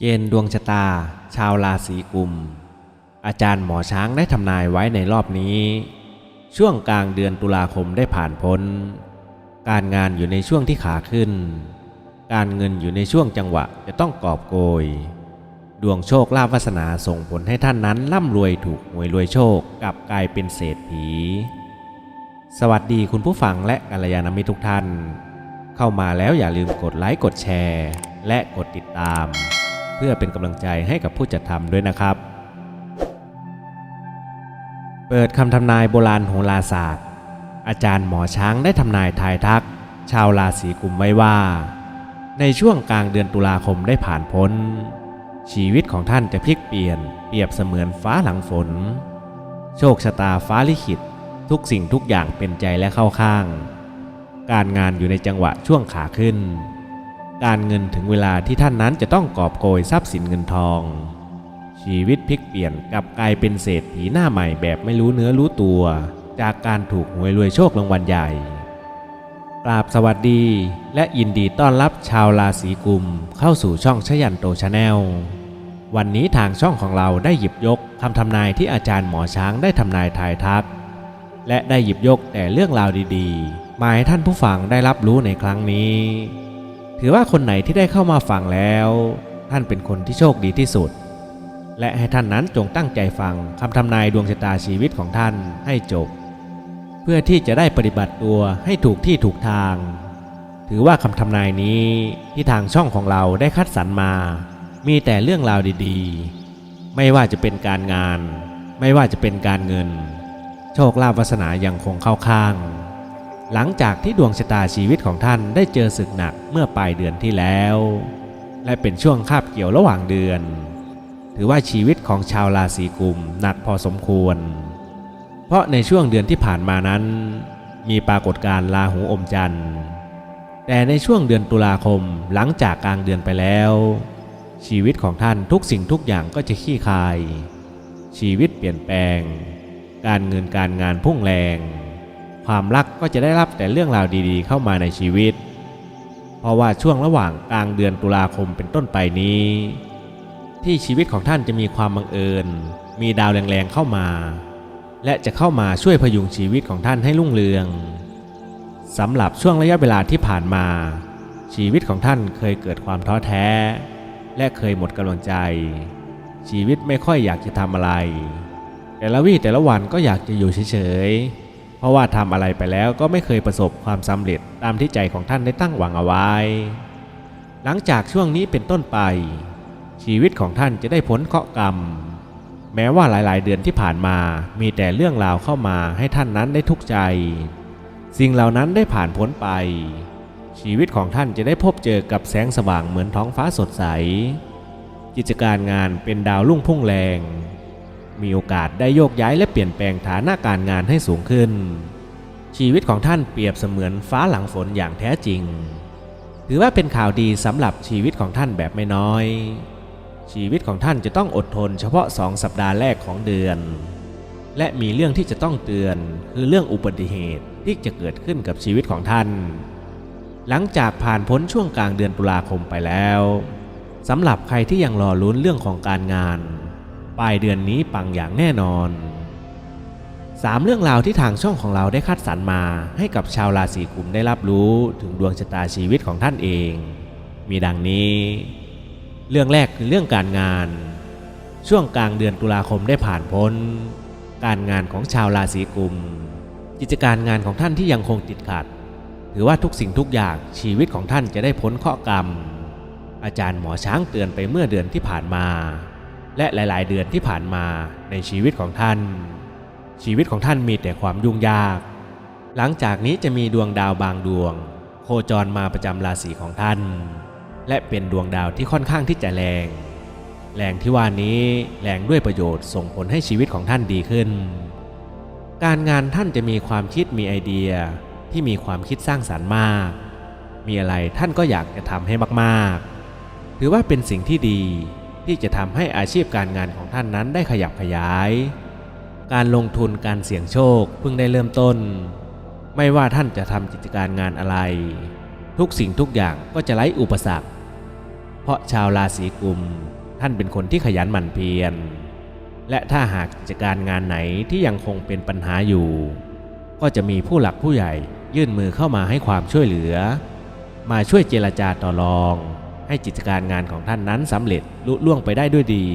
เกณฑ์ดวงชะตา ชาวราศีกุม อาจารย์หมอช้างได้ทำนายไว้ในรอบนี้ ช่วงกลางเดือนตุลาคมได้ผ่านพ้น การงานอยู่ในช่วงที่ขาขึ้น การเงินอยู่ในช่วงจังหวะจะต้องกอบโกย ดวงโชคลาภวาสนาส่งผลให้ท่านนั้นร่ำรวยถูกหวยรวยโชคกลับกลายเป็นเศรษฐี สวัสดีคุณผู้ฟังและกัลยาณมิตรทุกท่าน เข้ามาแล้วอย่าลืมกดไลค์กดแชร์ และกดติดตาม เพื่อเป็นกำลังใจให้กับผู้จัดทำด้วยนะครับ เปิดคำทำนายโบราณโหราศาสตร์ อาจารย์หมอช้างได้ทำนายทายทัก ชาวราศีกุมไว้ว่า ในช่วงกลางเดือนตุลาคมได้ผ่านพ้น ชีวิตของท่านจะพลิกเปลี่ยนเปรียบเสมือนฟ้าหลังฝน โชคชะตาฟ้าลิขิตทุกสิ่งทุกอย่างเป็นใจและเข้าข้าง การงานอยู่ในจังหวะช่วงขาขึ้น การเงินถึงเวลาที่ท่านนั้นจะต้องกอบโกยทรัพย์สินเงินทอง ชีวิตพลิกเปลี่ยนกลับกลายเป็นเศรษฐีหน้าใหม่แบบไม่รู้เนื้อรู้ตัว จากการถูกหวยรวยโชครางวัลใหญ่กราบสวัสดีและยินดีต้อนรับชาวราศีกุมเข้าสู่ช่องชยันโตชาแนลวันนี้ทางช่องของเราได้หยิบยกคำทำนายที่อาจารย์หมอช้างได้ทำนายทายทัก และได้หยิบยกแต่เรื่องราวดีๆ มาให้ท่านผู้ฟังได้รับรู้ในครั้งนี้ ถือว่าคนไหนที่ได้เข้ามาฟังแล้ว ท่านเป็นคนที่โชคดีที่สุด และให้ท่านนั้นจงตั้งใจฟังคำทำนายดวงชะตาชีวิตของท่านให้จบ เพื่อที่จะได้ปฏิบัติตัวให้ถูกที่ถูกทาง ถือว่าคำทำนายนี้ที่ทางช่องของเราได้คัดสรรมา มีแต่เรื่องราวดีๆ ไม่ว่าจะเป็นการงาน ไม่ว่าจะเป็นการเงิน โชคลาภวาสนายังคงเข้าข้าง หลังจากที่ดวงชะตาชีวิตของท่านได้เจอศึกหนักเมื่อปลายเดือนที่แล้ว และเป็นช่วงคาบเกี่ยวระหว่างเดือน ถือว่าชีวิตของชาวราศีกุมหนักพอสมควร เพราะในช่วงเดือนที่ผ่านมานั้น มีปรากฏการณ์ลาหูอมจันทร์ แต่ในช่วงเดือนตุลาคมหลังจากกลางเดือนไปแล้ว ชีวิตของท่านทุกสิ่งทุกอย่างก็จะขี้คาย ชีวิตเปลี่ยนแปลง การเงินการงานพุ่งแรง ความรักก็จะได้รับแต่เรื่องราวดีๆ เข้ามาในชีวิต เพราะว่าช่วงระหว่างกลางเดือนตุลาคมเป็นต้นไปนี้ ที่ชีวิตของท่านจะมีความบังเอิญ มีดาวแรงๆเข้ามา และจะเข้ามาช่วยพยุงชีวิตของท่านให้รุ่งเรืองสำหรับช่วงระยะเวลาที่ผ่านมา ชีวิตของท่านเคยเกิดความท้อแท้ และเคยหมดกำลังใจ ชีวิตไม่ค่อยอยากจะทำอะไร แต่ละวี่แต่ละวันก็อยากจะอยู่เฉยๆ เพราะว่าทำอะไรไปแล้วก็ไม่เคยประสบความสำเร็จตามที่ใจของท่านได้ตั้งหวังเอาไว้ หลังจากช่วงนี้เป็นต้นไป ชีวิตของท่านจะได้พ้นเคราะห์กรรม แม้ว่าหลายๆ เดือนที่ผ่านมามีแต่เรื่องราวเข้ามาให้ท่านนั้นได้ทุกข์ใจ สิ่งเหล่านั้นได้ผ่านพ้นไป ชีวิตของท่านจะได้พบเจอกับแสงสว่างเหมือนท้องฟ้าสดใส กิจการงานเป็นดาวรุ่งพุ่งแรง มีโอกาสได้โยกย้ายและเปลี่ยนแปลงฐานะการงานให้สูงขึ้น ชีวิตของท่านเปรียบเสมือนฟ้าหลังฝนอย่างแท้จริง ถือว่าเป็นข่าวดีสำหรับชีวิตของท่านแบบไม่น้อย ชีวิตของท่านจะต้องอดทนเฉพาะสองสัปดาห์แรกของเดือน และมีเรื่องที่จะต้องเตือนคือเรื่องอุบัติเหตุที่จะเกิดขึ้นกับชีวิตของท่าน หลังจากผ่านพ้นช่วงกลางเดือนตุลาคมไปแล้วสำหรับใครที่ยังรอลุ้นเรื่องของการงาน ปลายเดือนนี้ปังอย่างแน่นอนสามเรื่องราวที่ทางช่องของเราได้คัดสรรมา ให้กับชาวราศีกุมได้รับรู้ถึงดวงชะตาชีวิตของท่านเอง มีดังนี้ เรื่องแรกคือเรื่องการงาน ช่วงกลางเดือนตุลาคมได้ผ่านพ้น การงานของชาวราศีกุม กิจการงานของท่านที่ยังคงติดขัด ถือว่าทุกสิ่งทุกอย่างชีวิตของท่านจะได้พ้นเคราะห์กรรม อาจารย์หมอช้างเตือนไปเมื่อเดือนที่ผ่านมา และหลาย ๆ เดือนที่ผ่านมาในชีวิตของท่าน ชีวิตของท่านมีแต่ความยุ่งยาก หลังจากนี้จะมีดวงดาวบางดวง โคจรมาประจำราศีของท่าน และเป็นดวงดาวที่ค่อนข้างที่จะแรง แรงที่ว่านี้แรงด้วยประโยชน์ส่งผลให้ชีวิตของท่านดีขึ้น การงานท่านจะมีความคิดมีไอเดียที่มีความคิดสร้างสารรค์มาก มีอะไรท่านก็อยากจะทำให้มาก ๆ ถือว่าเป็นสิ่งที่ดี ที่จะทำให้อาชีพการงานของท่านนั้นได้ขยับขยาย การลงทุนการเสี่ยงโชคเพิ่งได้เริ่มต้น ไม่ว่าท่านจะทำกิจการงานอะไร ทุกสิ่งทุกอย่างก็จะไร้อุปสรรค เพราะชาวราศีกุม ท่านเป็นคนที่ขยันหมั่นเพียร และถ้าหากกิจการงานไหนที่ยังคงเป็นปัญหาอยู่ ก็จะมีผู้หลักผู้ใหญ่ยื่นมือเข้ามาให้ความช่วยเหลือ มาช่วยเจรจาต่อรอง ให้กิจการงานของท่านนั้นสำเร็จลุล่วงไปได้ด้วยดี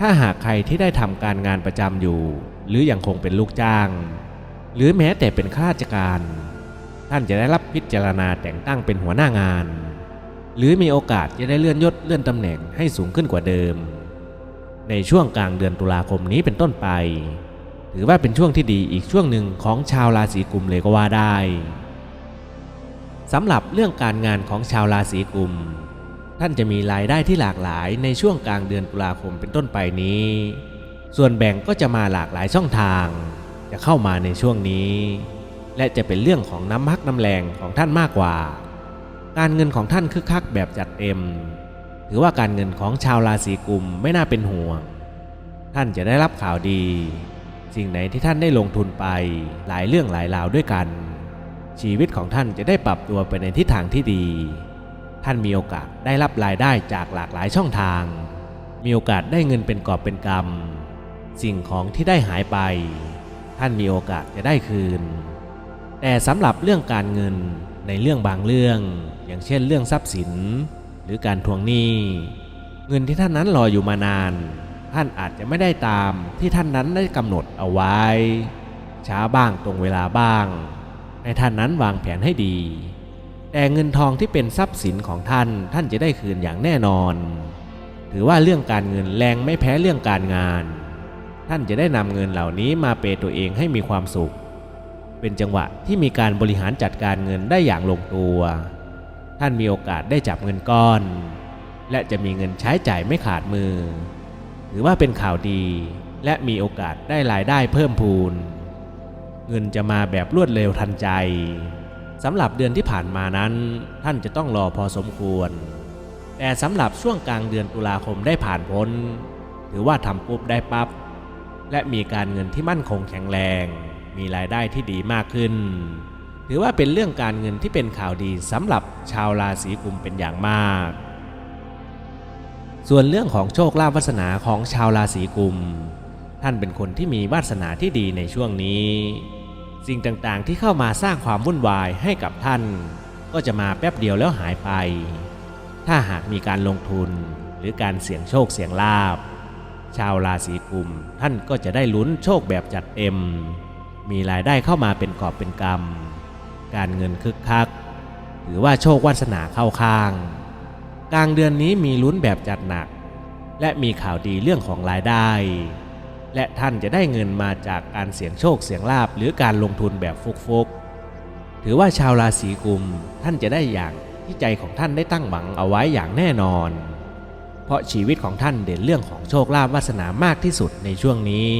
ถ้าหากใครที่ได้ทำการงานประจำอยู่ หรือยังคงเป็นลูกจ้าง หรือแม้แต่เป็นข้าราชการ ท่านจะได้รับพิจารณาแต่งตั้งเป็นหัวหน้างาน หรือมีโอกาสจะได้เลื่อนยศเลื่อนตำแหน่งให้สูงขึ้นกว่าเดิม ในช่วงกลางเดือนตุลาคมนี้เป็นต้นไป ถือว่าเป็นช่วงที่ดีอีกช่วงหนึ่งของชาวราศีกุมเลยก็ว่าได้ สำหรับเรื่องการงานของชาวราศีกุม ท่านจะมีรายได้ที่หลากหลายในช่วงกลางเดือนตุลาคมเป็นต้นไปนี้ ส่วนแบ่งก็จะมาหลากหลายช่องทาง จะเข้ามาในช่วงนี้ และจะเป็นเรื่องของน้ำพักน้ำแรงของท่านมากกว่า การเงินของท่านคึกคักแบบจัดเต็ม ถือว่าการเงินของชาวราศีกุมไม่น่าเป็นห่วง ท่านจะได้รับข่าวดี สิ่งไหนที่ท่านได้ลงทุนไปหลายเรื่องหลายราวด้วยกัน ชีวิตของท่านจะได้ปรับตัวไปในทิศทางที่ดี ท่านมีโอกาสได้รับรายได้จากหลากหลายช่องทาง มีโอกาสได้เงินเป็นกอบเป็นกำสิ่งของที่ได้หายไป ท่านมีโอกาสจะได้คืน แต่สำหรับเรื่องการเงินในเรื่องบางเรื่อง อย่างเช่นเรื่องทรัพย์สิน หรือการทวงหนี้เงินที่ท่านนั้นรออยู่มานาน ท่านอาจจะไม่ได้ตามที่ท่านนั้นได้กำหนดเอาไว้ ช้าบ้างตรงเวลาบ้าง ให้ท่านนั้นวางแผนให้ดี แต่เงินทองที่เป็นทรัพย์สินของท่านท่านจะได้คืนอย่างแน่นอน ถือว่าเรื่องการเงินแรงไม่แพ้เรื่องการงาน ท่านจะได้นำเงินเหล่านี้มาเปตัวเองให้มีความสุข เป็นจังหวะที่มีการบริหารจัดการเงินได้อย่างลงตัว ท่านมีโอกาสได้จับเงินก้อน และจะมีเงินใช้จ่ายไม่ขาดมือ ถือว่าเป็นข่าวดีและมีโอกาสได้รายได้เพิ่มพูน เงินจะมาแบบรวดเร็วทันใจสำหรับเดือนที่ผ่านมานั้น ท่านจะต้องรอพอสมควร แต่สำหรับช่วงกลางเดือนตุลาคมได้ผ่านพ้น ถือว่าทำปุ๊บได้ปับ๊บและมีการเงินที่มั่นคงแข็งแรง มีรายได้ที่ดีมากขึ้น ถือว่าเป็นเรื่องการเงินที่เป็นข่าวดีสำหรับชาวราศีกุมเป็นอย่างมาก ส่วนเรื่องของโชคลาภวาสนาของชาวราศีกุม ท่านเป็นคนที่มีวาสนาที่ดีในช่วงนี้ สิ่งต่างๆที่เข้ามาสร้างความวุ่นวายให้กับท่าน ก็จะมาแป๊บเดียวแล้วหายไป ถ้าหากมีการลงทุนหรือการเสี่ยงโชคเสี่ยงลาภชาวราศีกุมท่านก็จะได้ลุ้นโชคแบบจัดเต็ม มีรายได้เข้ามาเป็นกอบเป็นกำการเงินคึกคัก หรือว่าโชควาสนาเข้าข้าง กลางเดือนนี้มีลุ้นแบบจัดหนัก และมีข่าวดีเรื่องของรายได้ และท่านจะได้เงินมาจากการเสี่ยงโชคเสี่ยงลาบหรือการลงทุนแบบฟุกๆ ถือว่าชาวราศีกุมท่านจะได้อย่างที่ใจของท่านได้ตั้งหวังเอาไว้อย่างแน่นอน เพราะชีวิตของท่านเด่นเรื่องของโชคลาภวาสนามากที่สุดในช่วงนี้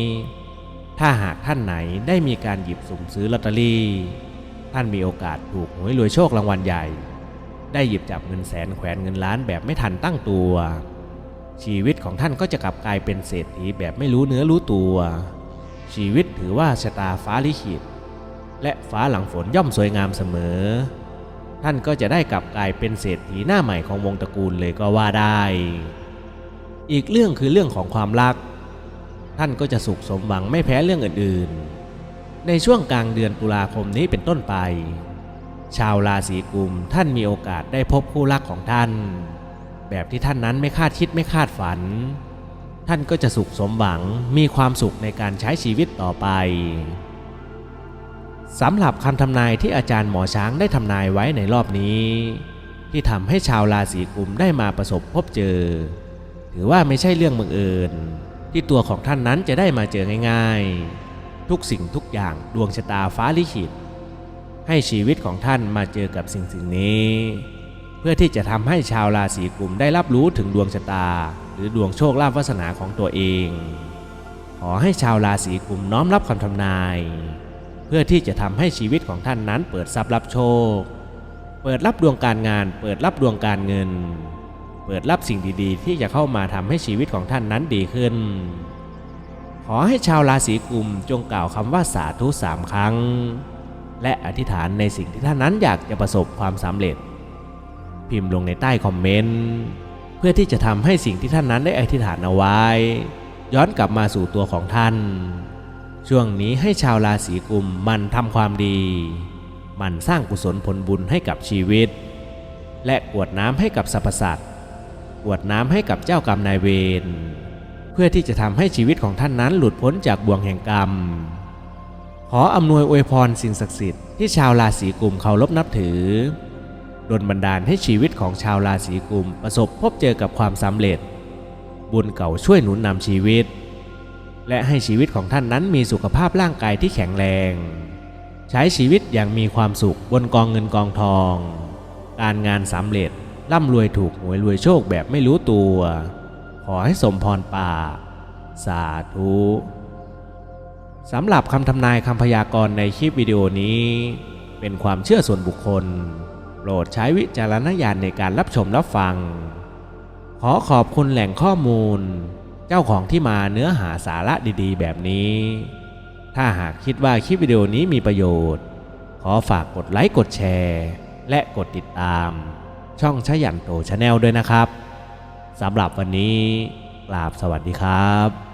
ถ้าหากท่านไหนได้มีการหยิบสุ่มซื้อลอตเตอรี่ ท่านมีโอกาสถูกหวยรวยโชครางวัลใหญ่ ได้หยิบจับเงินแสนแขวนเงินล้านแบบไม่ทันตั้งตัว ชีวิตของท่านก็จะกลับกลายเป็นเศรษฐีแบบไม่รู้เนื้อรู้ตัว ชีวิตถือว่าชะตาฟ้าลิขิต และฟ้าหลังฝนย่อมสวยงามเสมอ ท่านก็จะได้กลับกลายเป็นเศรษฐีหน้าใหม่ของวงตระกูลเลยก็ว่าได้ อีกเรื่องคือเรื่องของความรัก ท่านก็จะสุขสมหวังไม่แพ้เรื่องอื่นๆ ในช่วงกลางเดือนตุลาคมนี้เป็นต้นไป ชาวราศีกุมท่านมีโอกาสได้พบคู่รักของท่าน แบบที่ท่านนั้นไม่คาดคิดไม่คาดฝัน ท่านก็จะสุขสมหวังมีความสุขในการใช้ชีวิตต่อไปสำหรับคำทำนายที่อาจารย์หมอช้างได้ทำนายไว้ในรอบนี้ ที่ทำให้ชาวราศีกุมได้มาประสบพบเจอ ถือว่าไม่ใช่เรื่องบังเอิญที่ตัวของท่านนั้นจะได้มาเจอง่าย ๆ ทุกสิ่งทุกอย่างดวงชะตาฟ้าลิขิตให้ชีวิตของท่านมาเจอกับสิ่งสิ่งนี้ เพื่อที่จะทำให้ชาวราศีกุมได้รับรู้ถึงดวงชะตา หรือดวงโชคลาภวาสนาของตัวเอง ขอให้ชาวราศีกุมน้อมรับคำทำนาย เพื่อที่จะทำให้ชีวิตของท่านนั้นเปิดทรัพย์รับโชค เปิดรับดวงการงาน เปิดรับดวงการเงิน เปิดรับสิ่งดีๆ ที่จะเข้ามาทำให้ชีวิตของท่านนั้นดีขึ้น ขอให้ชาวราศีกุมจงกล่าวคำว่าสาธุสามครั้ง และอธิษฐานในสิ่งที่ท่านนั้นอยากจะประสบความสำเร็จ พิมพ์ลงในใต้คอมเมนต์เพื่อที่จะทำให้สิ่งที่ท่านนั้นได้อธิษฐานเอาไว้ ย้อนกลับมาสู่ตัวของท่าน ช่วงนี้ให้ชาวราศีกุมมันทำความดี มันสร้างกุศลผลบุญให้กับชีวิต และกวดน้ำให้กับสรรพสัตว์กวดน้ำให้กับเจ้ากรรมนายเวรเพื่อที่จะทำให้ชีวิตของท่านนั้นหลุดพ้นจากบ่วงแห่งกรรม ขออำนวยอวยพรสิ่งศักดิ์สิทธิ์ที่ชาวราศีกุมเคารพนับถือ ดลบันดาลให้ชีวิตของชาวราศีกุมประสบพบเจอกับความสำเร็จ บุญเก่าช่วยหนุนนำชีวิต และให้ชีวิตของท่านนั้นมีสุขภาพร่างกายที่แข็งแรง ใช้ชีวิตอย่างมีความสุขบนกองเงินกองทอง การงานสำเร็จร่ำรวยถูกหวยรวยโชคแบบไม่รู้ตัว ขอให้สมพรป่าสาธุสำหรับคำทำนายคำพยากรณ์ในคลิปวิดีโอนี้ เป็นความเชื่อส่วนบุคคล โปรดใช้วิจารณญาณในการรับชมรับฟัง ขอขอบคุณแหล่งข้อมูล เจ้าของที่มาเนื้อหาสาระดีๆ แบบนี้ ถ้าหากคิดว่าคลิปวิดีโอนี้มีประโยชน์ ขอฝากกดไลค์กดแชร์ และกดติดตาม ช่องชยันโตชาแนลด้วยนะครับสำหรับวันนี้กราบสวัสดีครับ